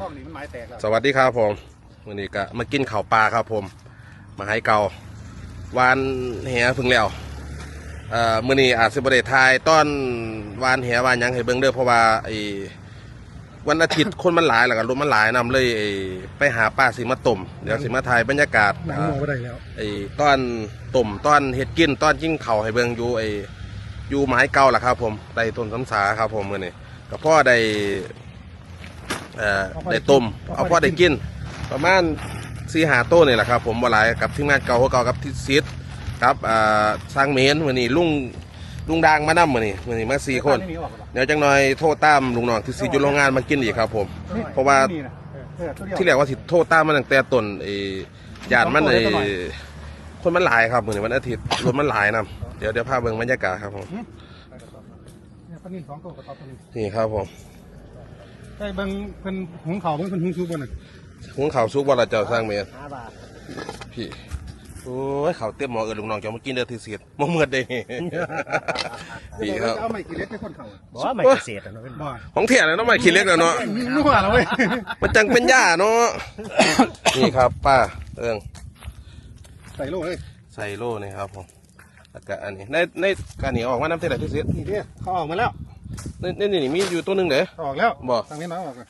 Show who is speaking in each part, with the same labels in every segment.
Speaker 1: ข้องนี้มันไม้แตกแล้ว
Speaker 2: สวัสดีครับผมวันนี้ก็มากินข้าวปลาครับผม มาให้เกาวานแหพึ่งแล้วเอ่อมื้อนี้อาจสิบ่ได้ทายตอนวานแหวานหยังให้เบิ่งเด้อเพราะว่าไอ้วันอาทิตย์ คนมันหลายแล้วก็รถมันหลายนํเลยไอ้ไปหาปลาสิมาต้มเดี๋ยวสิมาถ่ายบรรยากาศ
Speaker 1: หนัง
Speaker 2: อ่า
Speaker 1: มองไปได้แล้ว
Speaker 2: ไอ้ตอนต้มตอนเฮ็ดกินตอนจิ้งเข่าวให้เบิ่งอยู่ไอ้อยู่ไม้เก่าล่ะครับ ผมได้ต้นสำสาครับผมมื้อนี้ก็พ่อได้ เอ่อได้ต้มเอาพ่อได้กิน ประมาณสี่หาโต้นี่แหละครับ ผมบ่หลายกับทีมงานเก่าเก่ากับทิศซิดครับอ่าสร้างเมนมื้อนี้ลุงลุงดังมานํมื้อนี้มื้อนี้มาสี่คนเดี๋ยวจังหน่อยโทรตามลุงน้องที่สิอยู่โรงงานมากินอีกครับ ผม เพราะว่าที่แรกว่าสิโทรตามมันตั้งแต่ต้นไอ้ญาติมันไอ้คนมันหลายครับมื้อนี้วันอาทิตย์รถมันหลายนํเดี๋ยวเดี๋ยวพาเบิ่งบรรยากาศครับผม
Speaker 1: เนี่ยปลานิ่มสองตัวกับปลาตัวนี้
Speaker 2: นี่ครับผม
Speaker 1: ใช่เบิ่งเพิ่นหุงข้าวเบิ่งเพิ่นหุงซุปบ่น่ะ
Speaker 2: หุงข้าวสุกบ่ล่ะเจ้าสร้างเมน
Speaker 1: ห้าบาท
Speaker 2: พี่โอ้ยข้าวเต็มหม้อเออลุงน้องจะมากินเด้อที่สิทธิ์บ่เมื่อได้พี่ครับ
Speaker 1: เอาไม่กี่เล็กให้คนเขา
Speaker 3: บอกว่าไม่เกษตรอะเนาะเป็น
Speaker 1: บ่
Speaker 2: ของเที่ยเลยเนาะไม่ขี้เล็กแล้วเนาะ
Speaker 1: นัวแล้วเว้ย
Speaker 2: มันจังเป็นหญ้าเนาะนี่ครับป้าเอิง
Speaker 1: ใส่โลเลย
Speaker 2: ใส่โล่นี่ครับผมแล้วก็อันนี้ในในการนี้ออกมาน้ำเท่าไหร่ที่สิทธิ์
Speaker 1: นี่เด้เขาออกมาแล้ว
Speaker 2: ในในนี่มีอยู่ตัวหนึงเด้อ
Speaker 1: เขาออกแล้ว
Speaker 2: บ่
Speaker 1: ทางนี้น้องออกเลย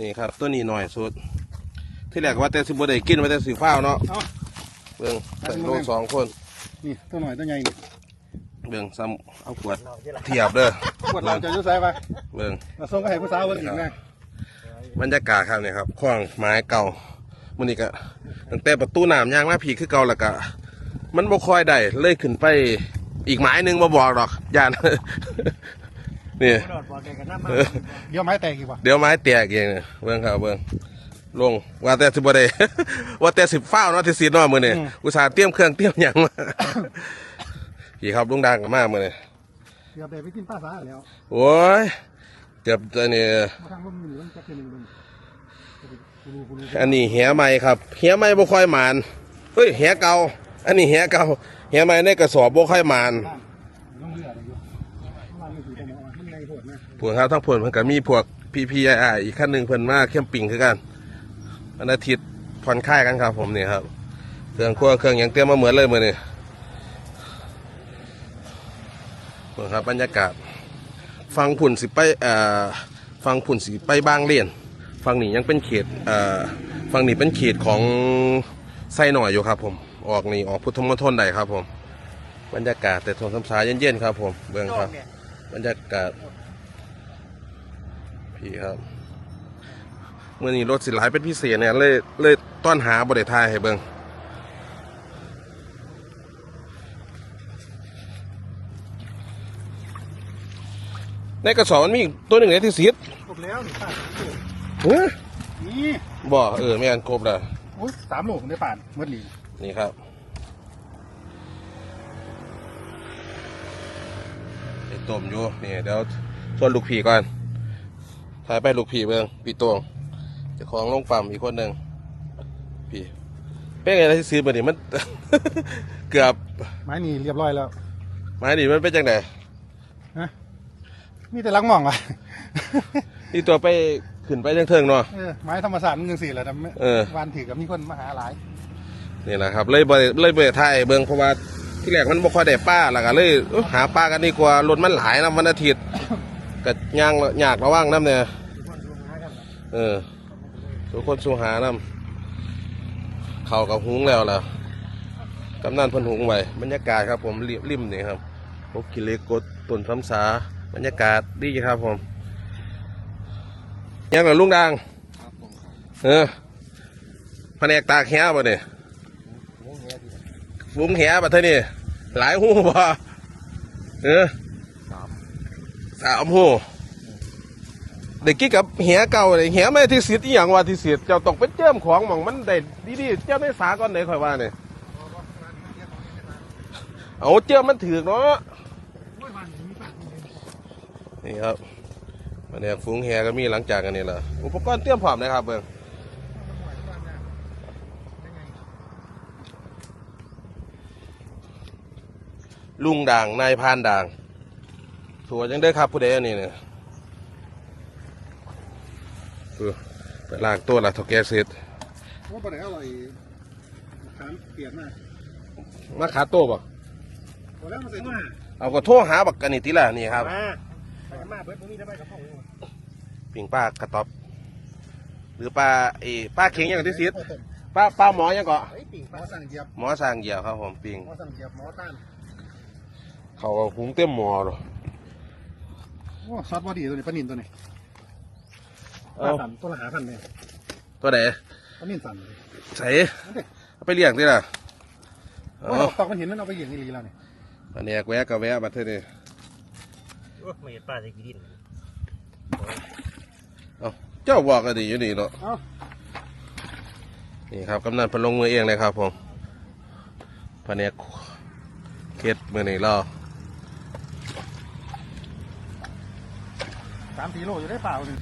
Speaker 2: นี่ครับ ตัวนี้หน่อยสุด ที่แรกว่าแต่สิบ่ได้กินว่าแต่สิฟ้าวเนาะ
Speaker 1: เอา
Speaker 2: เบิ่งใส่โล่สองคน
Speaker 1: นี่ตัวหน่อยตัวใหญ่นี่
Speaker 2: เบิ่งซ้ำเอาขวดเทียบเด้อ
Speaker 1: ขวดเราจะอยุ่ใส่ไป
Speaker 2: เบิ่ง
Speaker 1: เราส่งก็ให้ผู้สาวเบิ่งอีกนะ
Speaker 2: บรรยากาศครับเนี่ยครับขว้างไม้เก่ามันนี่ก็ตั้งแต่ประตูน้ำยางมาผีคือเก่าแล้วก็มันบ่ค่อยได้เลยขึ้นไป อีกไม้หนึ่งมาบอกดอกย่านนี่เดี๋
Speaker 1: ยวไม้แตกอีกว่ะ
Speaker 2: เดี๋ยวไม้แตกเองเนี่ยเบิ่งครับเบิ่งลงว่าแต่สิบ่ได้ว่าแต่สิฟ้าเนาะที่สิเนามื้อนี้อุตส่าห์เตรียมเครื่องเตรียมหยังมาพี่ครับลุงดังมากมื้อนี้
Speaker 1: เดี๋ยวไปไปกินปลาสาแล้ว
Speaker 2: โอ้ยเกือบจะนี่
Speaker 1: มาทางลมอยู่มันนลมกูรู้กูรู้
Speaker 2: อันนี้แหใหม่ครับแหใหม่บ่ค่อยหมานเฮ้ยแหเก่าอันนี้แหเก่า แหใหม่ในกระสอบบ่ค่อยหมาน
Speaker 1: น้ไรอยู่มันอยู่ตรงนี้มั
Speaker 2: วครับทั้งผลเพิ่นก็มีพวกพี่พี่ไออีกขั้นหนึ่งเพิ่นมาเข้มปิ่งคือกันวันอาทิตย์ผ่อนคลายกันครับ ผมนี่ครับเครื่องครัวเครื่องยังเตรียมาเหมือนเลยมือนี้พวครับบรรยากาศ ฟังผุ่นสิไปเอ่อฟังผุ่นสิไปบางเลียนฟังนี่ยังเป็นเขตเอ่อฟังนี่เป็นเขตของไส้หน่อยอยู่ครับผม ออกนี่ออกพุทธมณฑลใดครับ ผม บรรยากาศแต่ทนสำสาเย็นๆครับ ผมเบื้องครับ บรรยากาศพี่ครับเมื่อนี้รถสิหลายเป็นพิเศษเนี่ยเลยเลยต้อนหาบริทายให้เบิงในกระสอบมันมีอีกตัวหนึ่งในที่สีด
Speaker 1: ครบแล้วนี่ป้า
Speaker 2: เฮ้ย
Speaker 1: นี่
Speaker 2: บ่เออไม่อันครบแล้ว
Speaker 1: โอ้ยสามโลผมได้ป่านเมื่อหลี
Speaker 2: นี่ครับไอ้ต้มอยู่นี่เดี๋ยวชวนลูกผีก่อนถ่ายไปลูกผีเบิงพี่ตวงเจะของลงปั๊มอีกคนหนึ่งพี่เป็นไงนะที่ซื้อมาดิมัน เกือบ
Speaker 1: ไม้นี่เรียบร้อยแล้ว
Speaker 2: ไม้ดิมันเป็นจังได
Speaker 1: มีแต่ลังมองอะ
Speaker 2: นี่ตัวไปขึ้นไปเทิงๆเนาะ
Speaker 1: เออไม้ธรรมศาสตร์มันยังสี่แหละแต่ไม่
Speaker 2: เออ
Speaker 1: วันถือกับมีคนมาหาหลาย
Speaker 2: นี่แหละครับ เลยบ่ได้เลยบ่ได้ถ่ายเบิงเพราะว่าที่แรกมันบ่ค่อยได้ป้าแล้วก็เลยเอ้อหาป้ากันดีกว่ารถมันหลายนะวันอาทิตย์ก็ย่างยากระว่างน้ำเนี่ยเออทุกคนสู้หาน้ำเขากับหุงแล้วล่ะกำนันเพันหุงไว้บรรยากาศครับผมริมริมนี่ครับพวกกิเลกดต้นซ้ำสาบรรยากาศดีครับผมยังเหรอลุงดังเออแผนกตากแหบ่เนี่ย วุ้งแหบ่เท่านี่หลายหูบ่เออสามหูเด็กกี้กับเหียเก่าเลยเหียไม่ที่สิทธิ์อหย่างว่าที่สิทธิ์เจ้าต้องไปเจิมของหมองมันได้ดีๆเจ้าได้สาก่อนไหนค่อยว่าเนี่ยเอาเจิมมันถือเนาะนี่ครับมันเนี่ยฟุ้งแหก็มีหลังจากกันนี่แหละอุปกรณ์เตรียมพร้อมนะครับเบิ่ง ลุงด่าง นายพรานด่างถั่วยังได้อครับผู้ใดอันนี้เนี่ยเออไปล้างตัวละเท่าแก่เสร็จ
Speaker 1: ว่าปลาไหนอร่อยขามเปียกมาก
Speaker 2: มาขาโต้บ่
Speaker 1: พอแล้วมาใส่ถุง
Speaker 2: เอาก็โทรหาบักกันนี่ติล่ะนี่ครับ
Speaker 3: มาไปมาเบิดบ่มีทำไมกับพ่อ
Speaker 2: ปิ่งป้ากระต๊อบ หรือปลาเออป้าเข็งอย่างที่สิทธิ์ป้าป้าหมอยังเกาะ
Speaker 3: เฮ้ยปิ่ง
Speaker 1: หมอสั่งเหยียบ
Speaker 2: หมอสร้างเหยี่ยวครับผมปิ่ง
Speaker 1: หมอสั่งเหยียบหมอต้าน
Speaker 2: เขาก็หุงเต็มหม้อหรอ
Speaker 1: โอ้ซอสบอดีตัวนี้ปลานินตัวนี้ป
Speaker 2: เอา
Speaker 1: ลาสั่นตัวละหาพันเลย
Speaker 2: ตัวไหน
Speaker 1: ปลานินสั่นเลย
Speaker 2: ใส่เอาไปเลี้ยงดิล่ะ
Speaker 1: โอ้
Speaker 2: เอา
Speaker 1: ตอกมันเห็นมันเอาไปเหยียบอีหลีแล้วนี่
Speaker 2: อันนี้แวะก็แวะบัดเทอนี่
Speaker 3: โอ้ไม่เห็นป้าจะกินดิน
Speaker 2: เอาเจ้าบอกก็ดีอยู่นี่เนาะ
Speaker 1: เอ้า
Speaker 2: นี่ครับกำนันเพนลงมือเองเลยครับผมพะเนกเค็ดมือนี่รอ
Speaker 1: สามสี่โลอยู่ได้เปล่านี่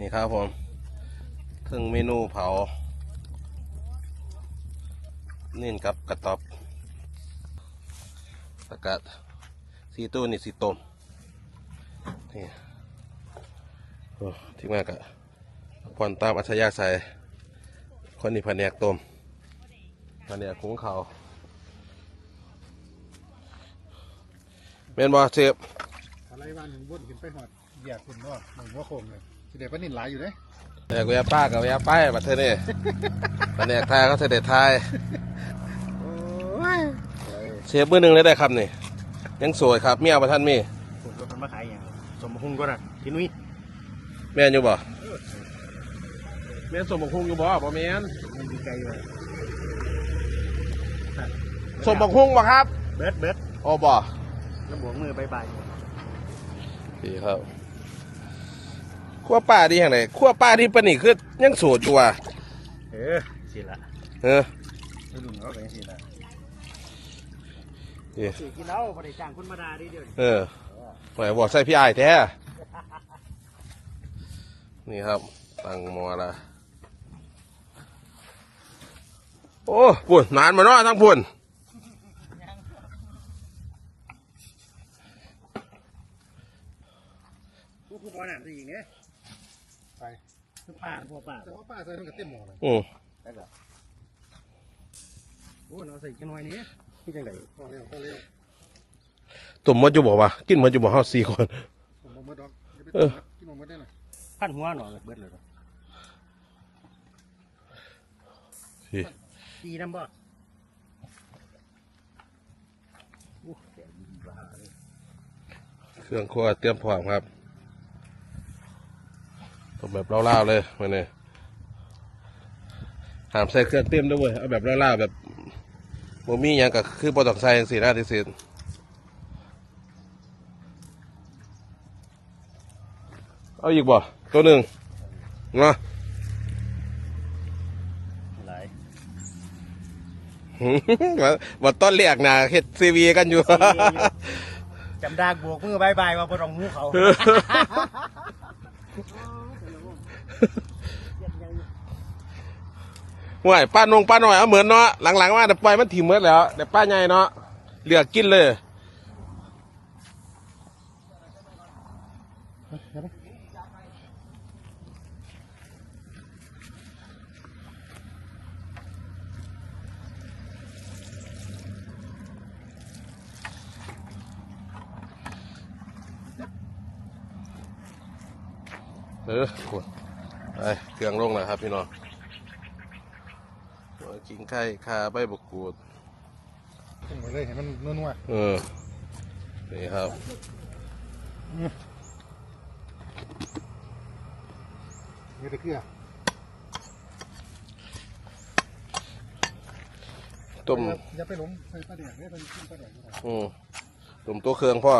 Speaker 2: นี่ครับผมถึงเมนูเผานี่กับกระต๊อบสกัดสีตู้นี่สีต้มนี่ที่มากอะพรตามอัธยาศัยคนนี้แผนกต้มแผนกคุ้งเขาเมนบอเชฟ
Speaker 1: อะไรบ้านหนึ่งบนขึ้นไปหอดเหยียบคุณว่หนึ่งหัวโคมเลย เด็ดปลานินหลายอยู่เด้
Speaker 2: แต่แวะป้ากับแวะป้ายบัดเทอนี่แผนกทายเขาเสด็จทาย
Speaker 1: โอ้ย
Speaker 2: เชฟมือหนึ่งเลยได้ครับนี่ ยังสวยครับเมียประท่านมี
Speaker 3: ผมก็มันมาขายอย่างสมพุงก็น่ะกินนุ้ย
Speaker 2: แม่นอยู่บ่แม่นสมบักฮุงอยู่บ่บ่แม่น
Speaker 3: มันดีใจเลย
Speaker 2: สมบักฮุงบ่ครับ
Speaker 3: เบิดเบิด
Speaker 2: อ๋อบ่
Speaker 3: แล้วบวกมือบายบาย
Speaker 2: ดีครับ ขั้วป้าดีอย่างไรขั้วป้าที่ปานนี่คือยังโสดอยู่ว่ะ
Speaker 3: เออสิละ
Speaker 2: เออ
Speaker 3: ไม่ดุนเขาไปสิละ
Speaker 2: นี่
Speaker 3: สิกินเหล้าบ่ได้จ้างคนมาด่าดิเดี๋ยวนี้
Speaker 2: เออหมายบอกใส่พี่อายแท้ นี่ครับ ตั้งหมอละโอ้ปุ่นนานมาเนาะทั้งปุ่น
Speaker 3: กูกูบ่น่ะสิอีกเนี่ย
Speaker 1: ไป
Speaker 3: คือ ป้าพ่อป้า
Speaker 1: แต่ว่าป้าใส่มันก็เต็มหม้อเลย
Speaker 2: อืม
Speaker 3: โอ้เราใส่กันหน่อยนี้ที่จังได
Speaker 1: พอแล้วพอแล้ว
Speaker 2: ตุ่มมดอยู่บอกว่ากินมดอยู่บอกเฮาสี่คน
Speaker 1: ผมบอกมาดอกอย่าไป
Speaker 2: เออ
Speaker 1: กินหมดได้หน่อย
Speaker 3: พันหัวหน่อยเบิดเลย
Speaker 2: พี่
Speaker 3: ตีน้ำบ่โอ้แกดีบ้าเลย
Speaker 2: เครื่องครัวเตรียมพร้อมครับ ต้มแบบเล่าวๆเลยมาเนี่ยหามใส่เครื่องเต็มด้วยเวยเอาแบบเล่าวๆแบบโมมี่ยังก็คือปอตองใส่ยังสีหน้าที่สุดเอาอีกบ่ตัวหนึ่งเนาะ
Speaker 3: หลาย
Speaker 2: ว่าว่าต้นเรียกนะเฮ็ดซีวีกันอยู่
Speaker 3: จำดากบวกมือบายบายว่าบ่ต้องหูเขา
Speaker 2: ห่วยป้านงป้าหน่อยเอาเหมือนเนาะหลังๆว่าแต่ปล่อยมันถิ่มเมื่อแล้วแต่ป้าใหญ่เนาะเหลือกกินเลยเออขวดไปเครื่องลงแล้วครับพี่น้อง กินไข่คาใบบุกูด
Speaker 1: กินหมดเลยเห็นมันนัว
Speaker 2: เออนี่ครับ
Speaker 1: ๆมีแต่เกลือ
Speaker 2: ต้ม
Speaker 1: อย่าไปหลงใส่ปลาแดกเนี่ยเป็นกินปลาแดกอยู่นะ
Speaker 2: อืมต้มตัวเครื่องพ่อ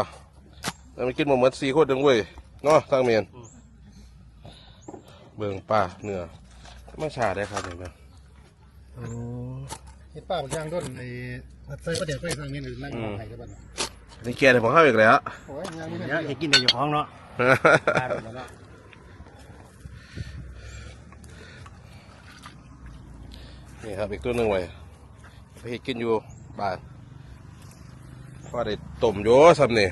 Speaker 2: แล้วมันกินหมดเหมือนสี่คนดึงเว้ยเนาะทางเมียนเบิ่งป้าเนื้อมาชาได้ครับเห็นไหม โอ้
Speaker 1: เห็ดป้าบางอย่างต้นไอ้ใส่ประเดี๋ยวไปทางนี้หรือนั่งมองไห้ได้บ้าง
Speaker 2: นี่เกียร์ให้ผมเข้าอีกแล้ว
Speaker 1: โอ้ยงานนี้
Speaker 3: เดี๋ยวจะกินได้อยู่ห้องเนาะตายไปแล้วเนาะ
Speaker 2: นี่ครับอีกตัวหนึ่งไว้ไปเฮ็ดกินอยู่บ้านพอได้ต้มโยซ้ำนี่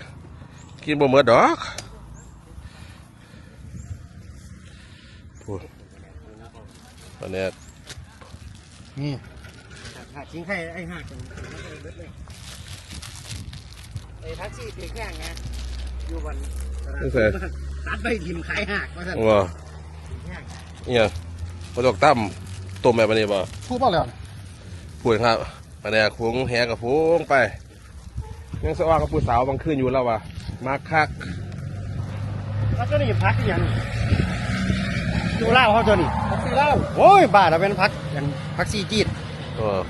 Speaker 2: กินบ่หมดดอกพูดตอนนี้
Speaker 1: นี่
Speaker 3: หาจริงให้ไอ้หักกันเลยไอ้ทักซี่ถึงแค่ไงอยู่วัน
Speaker 2: นี่ใส่
Speaker 3: ตัดไปทิมขายหักมาสั่น
Speaker 2: ว่าเนี่ยมาตกตั้มต้มแบบนี้บ่
Speaker 1: พูดเปล่าแล้ว
Speaker 2: พูดครับมาเนี่ยคุ้งแหกับฟุ้งไปยังสว่างกับผู้สาวบางคืนอยู่แล้วว่ะมาคัก
Speaker 3: แล้วก็นี่พักยัง ดูเล่าเขาตัวนี้
Speaker 1: พักซีเหล้า
Speaker 3: โอ้ยบ้าเราเป็นพักยังพักซีจีด
Speaker 2: เออ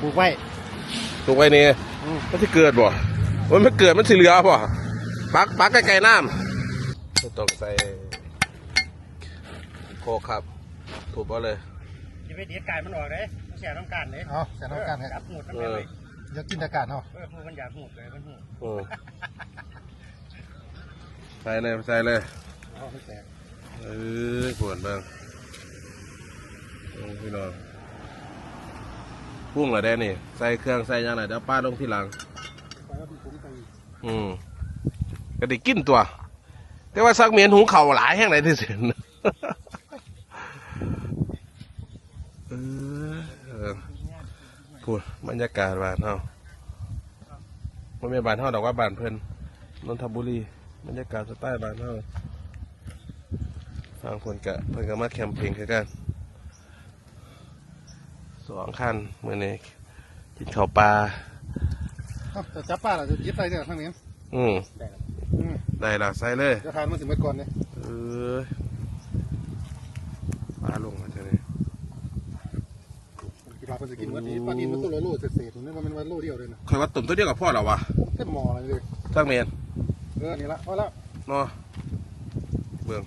Speaker 3: ปลูกไว้
Speaker 2: ตรงไว้นี่
Speaker 3: อืม
Speaker 2: มันจะเกิดบ่มันไม่เกิดมันสิเหลือบ่ปักปักไกลๆน้ำต้องใส่โคกครับ ถูกเอาเลย
Speaker 3: จะไปเด็ดกายมันออกเลยเสียต้องการเลย
Speaker 1: เอาแสนต้องการให้
Speaker 3: จับหูดทั้ง
Speaker 2: เอ
Speaker 3: นั้น
Speaker 2: อ
Speaker 3: เลย
Speaker 1: อยากกินอากาศเนาะ
Speaker 3: เออมันอยากหูดเลยมันหูด
Speaker 2: อืมใส่เลยใส่เลย
Speaker 3: เอาไม่แตก
Speaker 2: เออปวดบ้างโอ้พี่น้องพุ่งเหรอแดนนี่ ใส่เครื่องใส่ยังไงเดี๋ยวป้าลงที่หลัง อืมก็ได้กินตัว แต่ว่าซักเมียนหูเข่าหลายแห่งไหนที่สุดเออเออพูดบรรยากาศบ้านเฮาไม่เป็นบ้านเฮาดอกว่าบ้านเพิ่นนนทบุรี บรรยากาศสไตล์บ้านเฮา ฟังเพิ่นกะเพิ่นก็มาแคมเปญคือกันสองคันมื้อนี้กินข้าวปลา
Speaker 1: เอาแต่จับป้าเราจะยึดไปเดี๋ยวทางนี้
Speaker 2: อืม
Speaker 1: อืม
Speaker 2: ได้ละใส่เลย
Speaker 1: จะทานมันถึงเมื่อก่อนเนี่ย
Speaker 2: เออปลาลงมาเท่านี้
Speaker 1: กีฬาคนจะกินวันนี้ปลาดินมันตัวละโลเศษๆนี่มันเป็นวันโลเดียวเลยนะ
Speaker 2: คอยว่าตุ่มตัวเดียวกับพ่อเหรอวะ
Speaker 1: เต็มหม้อเลย
Speaker 2: ทั้งเมียน
Speaker 1: เออนี่ละพอแล้ว
Speaker 2: เนาะเบื้อง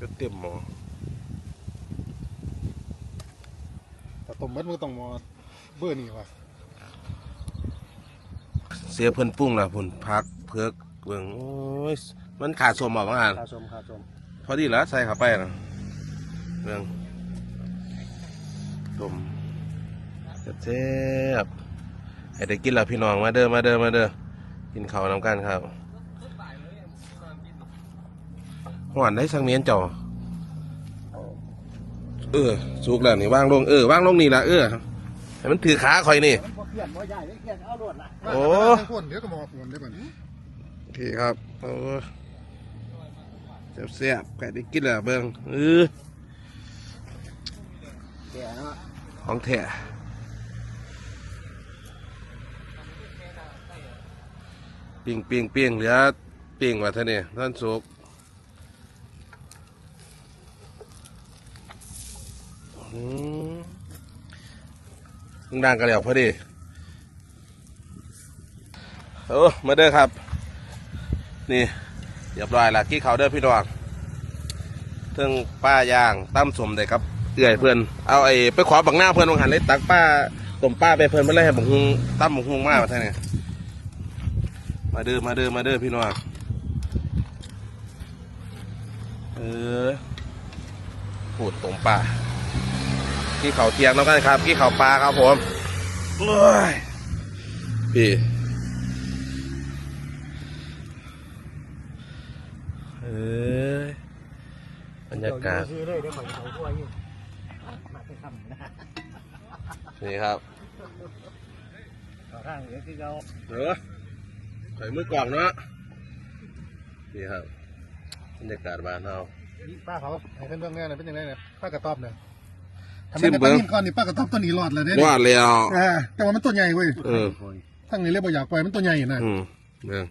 Speaker 2: ก็ เต็มหมอ
Speaker 1: แต่ต้มมัดมือต้องหม้อเบอร์นี่ว่ะ
Speaker 2: เสียเพิ่นปรุงละพุ่นพักเพือกเบื้องโอ้ยมันขาดสมบอกว่า
Speaker 3: ข้าวสมข้าวสม
Speaker 2: พอดีแล้วใส่เข้าไปนะเบื้องต้มแซ่บๆให้ได้กินแล้วพี่น้องมาเด้อมาเด้อมาเด้อกินข้าวนำกันครับหวานได้สังเมียนเจ้า เออสุกแล้วนี่ว่างลงเออว่างลงนี่ละเออให้มันถือขาคอยนี่
Speaker 3: มันบ่เพี้ยนบ่ใหญ่ไม่เพี้ยนเอาโลดละ
Speaker 2: โอ้
Speaker 1: เดี๋ยวก็หม้อปวนได้ป่ะ
Speaker 2: โอเคครับโอ้แซ่บๆไก่ได้กินแล้วเบิ่งเออของแท้ปิ้งปิ้งปิ้งเหลือปิ้งว่าเท่านี้ท่านสุก อืมดังกันแล้วพอดีโอ้มาเด้อครับ นี่เรียบร้อยละกี้เขาเด้อพี่น้องเทิงป้าย่างตั้มสมได้ครับเอื่อยเพื่อนเอาไอ้ไปขอบังหน้าเพื่อนวงหันเลยตักป้าต้มป้าไปเพื่อนมาเลยให้บังฮุงตั้มบังฮุงมากมาท่านเนี่ยมาเด้อมาเด้อมาเด้อพี่น้องเออพูดต้มป้า กี้เขาเทียงแล้วกันครับกี้เขาปลาครับผมโอ้ยพี่เอ้บรรยากาศ
Speaker 3: นี่
Speaker 2: ครับ
Speaker 3: เอาข้างเดี๋ยวคือเรา
Speaker 2: เออใส่มือกล่องนะนี่ครับบรรยากาศบ้านเรา
Speaker 1: ป้าเขาให้เพื่อนเบื้องแน่เลยเป็นยังไงเนี่ยป้ากระต๊อบเนี่ย ทำ
Speaker 2: ชิ
Speaker 1: ไม
Speaker 2: ม
Speaker 1: ปลา
Speaker 2: เบิ่ง
Speaker 1: ดินก้อนนี่ป้ากระต๊อบตัวนี้รอดเลยเนี่ย
Speaker 2: ว่าแล้ว
Speaker 1: อ่าแต่ว่ามันตัวใหญ่เว้ย
Speaker 2: เออ
Speaker 1: ทั้งนี้เรียกว่าอยากปล่อยมันตัวใหญ่นะ
Speaker 2: อืมเบิ่ง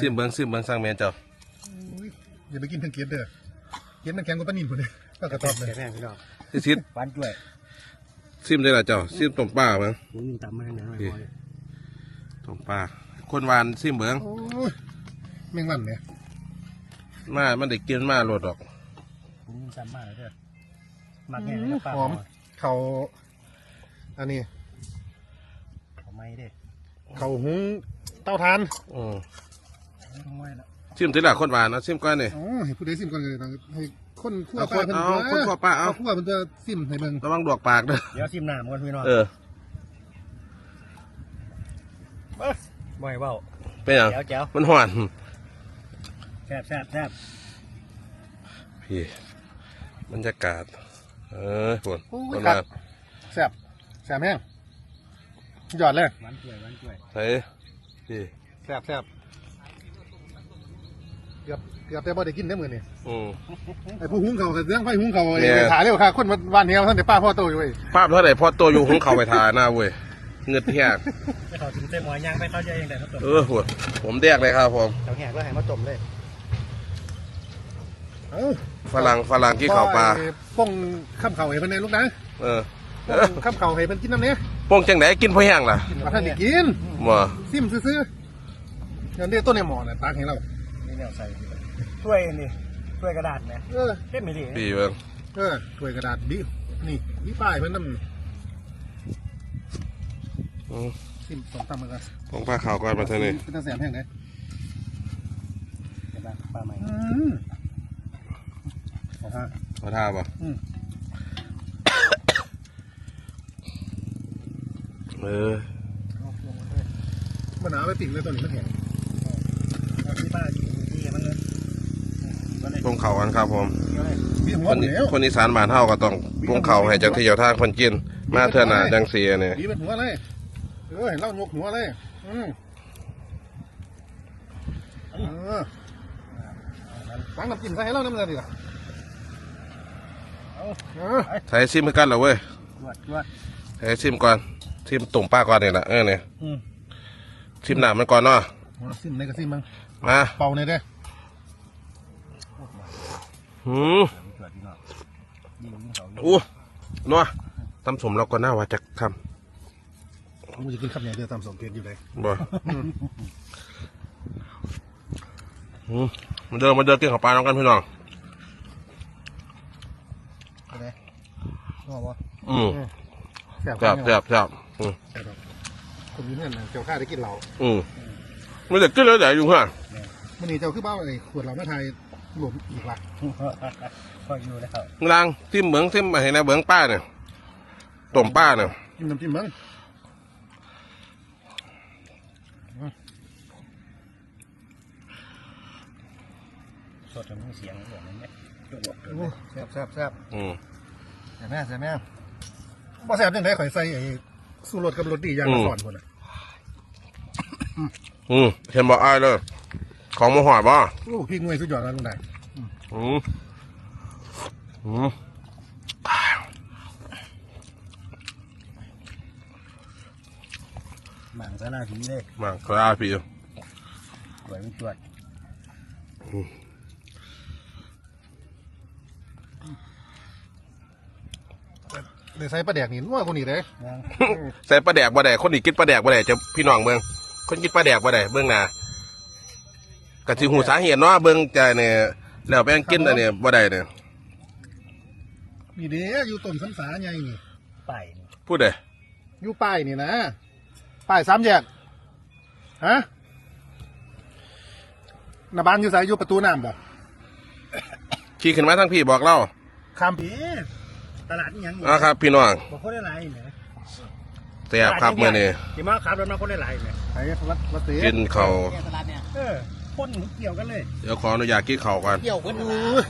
Speaker 2: ซิมเบิ้งซิมเบิ้งสร้างแมนเจ้า
Speaker 1: อย่าไปกินทั้งเกี๊ยดเด้อเกี๊ยดมันแข็งกว่าปลานินคนนี้ป้ากระต๊อบเลย
Speaker 3: แม่พี่น้อง
Speaker 2: ซิซิด
Speaker 3: หวานด้วย
Speaker 2: ซิมได้ละเจ้าซิมต้มปลาเบิ้ง
Speaker 3: มึงตำมาทางไหนหน่อย
Speaker 2: ต้มปลาคนหวานซิมเบิ้ง
Speaker 1: โอ้ยแมงวันเนี่ย
Speaker 2: มามันได้กินมาโลดดอก
Speaker 3: ผมยิงซ้ำมากเลยเด้อ มักแห้งกับปลา
Speaker 1: หอมเขาอันนี้
Speaker 3: เขาไม่เด้
Speaker 1: เขาหุงเตาทาน
Speaker 2: อืม
Speaker 3: ทำไมล่ะ
Speaker 2: ชิมทีละคนหวานนะชิมก่อนนี่
Speaker 1: อ๋อให้ผู้ใดซิมก่อนเลยนะให้คนขั้ว
Speaker 2: เอา
Speaker 1: ปลา
Speaker 2: คนเอาคนคั่วปลาเอา
Speaker 1: ขั้วมันจะซิมให้เบิ่ง
Speaker 2: ระวังดวกปากเด้อ
Speaker 3: เดี๋ยวซิมน้ำก่อนพี่น้อง
Speaker 2: เออ
Speaker 3: บ่อยเบ้า
Speaker 2: เป็นหยัง
Speaker 3: แจ๋วแจ๋ว
Speaker 2: มันหวาน
Speaker 3: แซ่บแซ่บแซ่บ
Speaker 2: พี่บรรยากาศ เออฝน
Speaker 1: โอ้
Speaker 2: ฝ
Speaker 1: ย
Speaker 2: น
Speaker 1: ครั
Speaker 2: มา
Speaker 1: บแซ่บแซ่บแห้งยอดเลย
Speaker 3: หวานกล้วยหวานกล้วย
Speaker 2: ใส่พี่
Speaker 1: แซ่บแซ่บเกือบเกือบแต่บ่ได้กินได้อมื้อนี้
Speaker 2: อืม
Speaker 1: ไอ้ผู้หุงเขาวกับเรื่องไฟหุงเขาว
Speaker 2: เนี่ย
Speaker 1: ไอ้ถ่ายเร็วค่ะคนบ้านเนี้ยท่านเดี๋ยวป้าพ่อโตอยู่เว้ย
Speaker 2: ภาพเท่าไหร่พอตัวอยู่ของเขาไปทาหน้าเว้ยเงือดแหก
Speaker 3: ไปเขาถึงเส้นหมอยย่างไปเข้าใจเองแต่เขาตก
Speaker 2: เออหัวผมแดกเลยครับผม
Speaker 3: เขาแหกก็ให้มาจมเลย
Speaker 1: เอ้า
Speaker 2: ฝรั่งฝรั่งกี่เขาปลา
Speaker 1: ไอ้ป้องข้ามเขาให้เพิ่นในลูกนะ
Speaker 2: เออ
Speaker 1: ป้องข้ามเขาให้เพิ่นกินน้ำเนี้ย
Speaker 2: โป้งจังไหนกินพอแห้งล่ะ
Speaker 1: มาท่านได้กิน
Speaker 2: บ่
Speaker 1: ซิมซื่อๆอย่างนี้ต้นในหมอน่ะตักให้เรา
Speaker 3: นี่เนี่ยใส่ถ้วยนี่ถ้วยกระดาษไหม
Speaker 1: เออ
Speaker 3: เท่ไม่ดี
Speaker 2: พี่เบิ่ง
Speaker 1: เออถ้วยกระดาษดินี่นี่ป้ายเพิ่นนำ
Speaker 2: อืม
Speaker 1: ซิมสองตำมือกัน
Speaker 2: ผมพาข่าวก่อนมาเท่านี้
Speaker 1: เป็นตาแสบแห้งเลย
Speaker 3: กระดาษปลาใหม่
Speaker 1: อืมขอ ท่า
Speaker 2: ขอท่าป่ะ
Speaker 1: อืม
Speaker 2: เออ
Speaker 1: มันหนาวไปปิ่งเลยตัวนี้มันแห้ง
Speaker 3: เอาที่ป้าที่มันเลยก็เลย
Speaker 2: ป้งเขากันครับผม
Speaker 3: เกี่ยวเลย
Speaker 1: มีหัว
Speaker 2: คน
Speaker 1: หมด
Speaker 2: นี้
Speaker 1: แล้ว
Speaker 2: คนอีสานบ้านเฮาก็ต้องป้งเขาให้เจ้าที่เจ้าทางคนกินมาเท่าหน้าจังเสียเนี่ย
Speaker 1: ดีเป็นหัวเลยเออเห็นเล่ายกหัวเลยอืมเออตั้งน้ำจิ้มใส่ให้เราน้ำเงินดีกว่าเอาเออ
Speaker 2: ใส่ซิมให้กันเหรอเว้ย
Speaker 3: จวดจวด
Speaker 2: ใส่ซิมก่อนซิมตุ่มป้าก่อนเนี่ยนะเออเนี่ย
Speaker 3: อืม
Speaker 2: ซิมหนามันก่อนเนาะ
Speaker 1: หัวซิมในกระซิมมั้ง
Speaker 2: มา
Speaker 1: เป่าในอยเด้อ
Speaker 2: หืม
Speaker 3: จวดพี่น้องยิงยิงเขา
Speaker 2: อู้นัวตำสมเราก็น่าว่าจะท
Speaker 1: กูจะกินข้าวเหนียวเดียวตามสองเกณฑ์อยู่เลยำ
Speaker 2: บ่หืมมาเดินมาเดินกินข้าวปลาน้องกันพี่น้อง
Speaker 1: ไปไหนง อวะ
Speaker 2: อืม
Speaker 1: แซ่บ
Speaker 2: แซ่บแซ่บแซ่บอืม
Speaker 1: คนนี้เนี่ยเจ้าข้าได้กินเหล้า
Speaker 2: อืมไม่ได้กินเลยแต่อยู่ห่า
Speaker 1: มันนี่เจ้าคือเบ้าไอ้ขวดเหล้ามาไทยหลวมอีกละ
Speaker 3: พออยู่แล้ว
Speaker 2: งลางซิมเหมืองซิมมาให้นะเหมืองป้าเนี่ยต้มป้าเนี่ย
Speaker 1: จิ้มน้ำจิ้มมั้ง
Speaker 3: สดจนเสียงแบบนั้นเนี่ยจวด
Speaker 1: โอ้แซ่บแซ่บแซ่บ
Speaker 2: อืม
Speaker 1: แซ่บแม่แซ่บแม่ บ่แซ่บจังไดข่อยใส่ไอ้สู้รสกับรสดีอย่างละสอนคนน่ะ
Speaker 2: อืมเห็นบอกอายเลย ของมาหอดบ่
Speaker 1: โอ้พริกหน่วยสุดยอดแล้วลุงได้
Speaker 2: อืมอืม
Speaker 3: หมั่งซะหน้าผีเลย
Speaker 2: มาครับพี่
Speaker 3: สวยมันจวด
Speaker 1: เดี๋ยวใส่ปลาแดกนี่นัวกว่านี้เด้
Speaker 3: ยัง
Speaker 2: ใส่ปลาแดกบ่ได้คนอีกกินปลาแดกบ่ได้จะพี่น้องเบิ่งคนกินปลาแดกบ่ได้เบิ่งหน้ากะสิหูสาเหตุเนาะเบิ่งใจเนี่ยแล้วแป้งกินอันเนี่ยบ่ได้เนี่ย
Speaker 1: นี่เด้อยู่ต้นสันสาใหญ่นี่
Speaker 3: ไป
Speaker 2: พูดเด้
Speaker 1: อยู่ป้ายนี่นะป้ายสามแยกฮะหน้าบ้านอยู่ไสอยู่ประตูน้ำบ่
Speaker 2: ขี่ขึ้นมาทั้งพี่บอกเล่า
Speaker 1: ข้าม
Speaker 3: เอ๊ะ ตลาดนี่ยังอยู่
Speaker 2: อะครับพี่น้อง
Speaker 3: บอกคนได้หลายไหม
Speaker 2: แซ่บครับมื้อนี้
Speaker 3: ที่มาขับรถมาคนได้หลายไหม
Speaker 1: ไอ้วัดวัดเตะ
Speaker 2: กินข้าว
Speaker 3: ตลาดเนี่ยเออคนเกี่ยวกันเลย
Speaker 2: เดี๋ยวขออนุญาตกินข้าวก่อน
Speaker 3: เกี่ยวกัน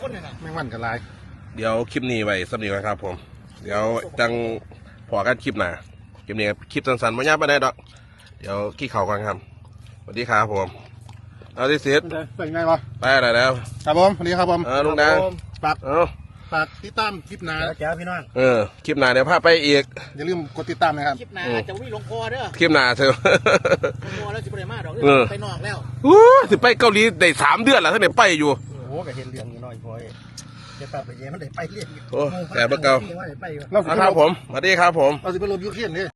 Speaker 3: คนเลยนะ
Speaker 1: แมงวันกันลาย
Speaker 2: เดี๋ยวคลิปนี้ไว้สำนีก่อนครับ ผม เดี๋ยวจังพอกันคลิปหน้าคลิปนี้คลิปสั้นๆไม่ยากไปไหนใดดอก เดี๋ยวขี้เข่ากันครับสวัสดีครับผมเอาที่สิทธิ์
Speaker 1: เป็นไงวะ
Speaker 2: ไปอะไรแล้ว
Speaker 1: ครับผมสวัสดีครับผม
Speaker 2: เออลุงดัง
Speaker 1: ฝาก
Speaker 2: เอา
Speaker 1: ฝากติดตามคลิปหน้า
Speaker 3: เจ้าพี่น้อง
Speaker 2: เออ คลิปหน้าเดี๋ยวพาไปอีก
Speaker 1: อย่าลืมกดติดตามนะครับ
Speaker 4: คลิปหน้าจะไม่ลงคอเด้อ
Speaker 2: คลิปหน้าเถอะ
Speaker 4: ลงคอแล้วจะไปไหนมาดอก
Speaker 2: เออ
Speaker 4: ไปนอกแล้ว
Speaker 2: อู้สิไปเกาหลีได้สามเดือนแล้วท่านเดี๋ยวไปอยู่
Speaker 3: โอ้โหก็เห็นเรื่องอยู่น้อยพอยจะตัดไปเย็นมันได้ไปเรียน
Speaker 2: โอ้แต่เบิ่งเก่า
Speaker 3: ว่าได้ไปวะ
Speaker 1: เราสิ
Speaker 2: เอา
Speaker 1: ไป
Speaker 2: ครับ
Speaker 1: ล
Speaker 2: ผมสวัสดีครับผม
Speaker 1: เราสิไปลงยูเคียนนี่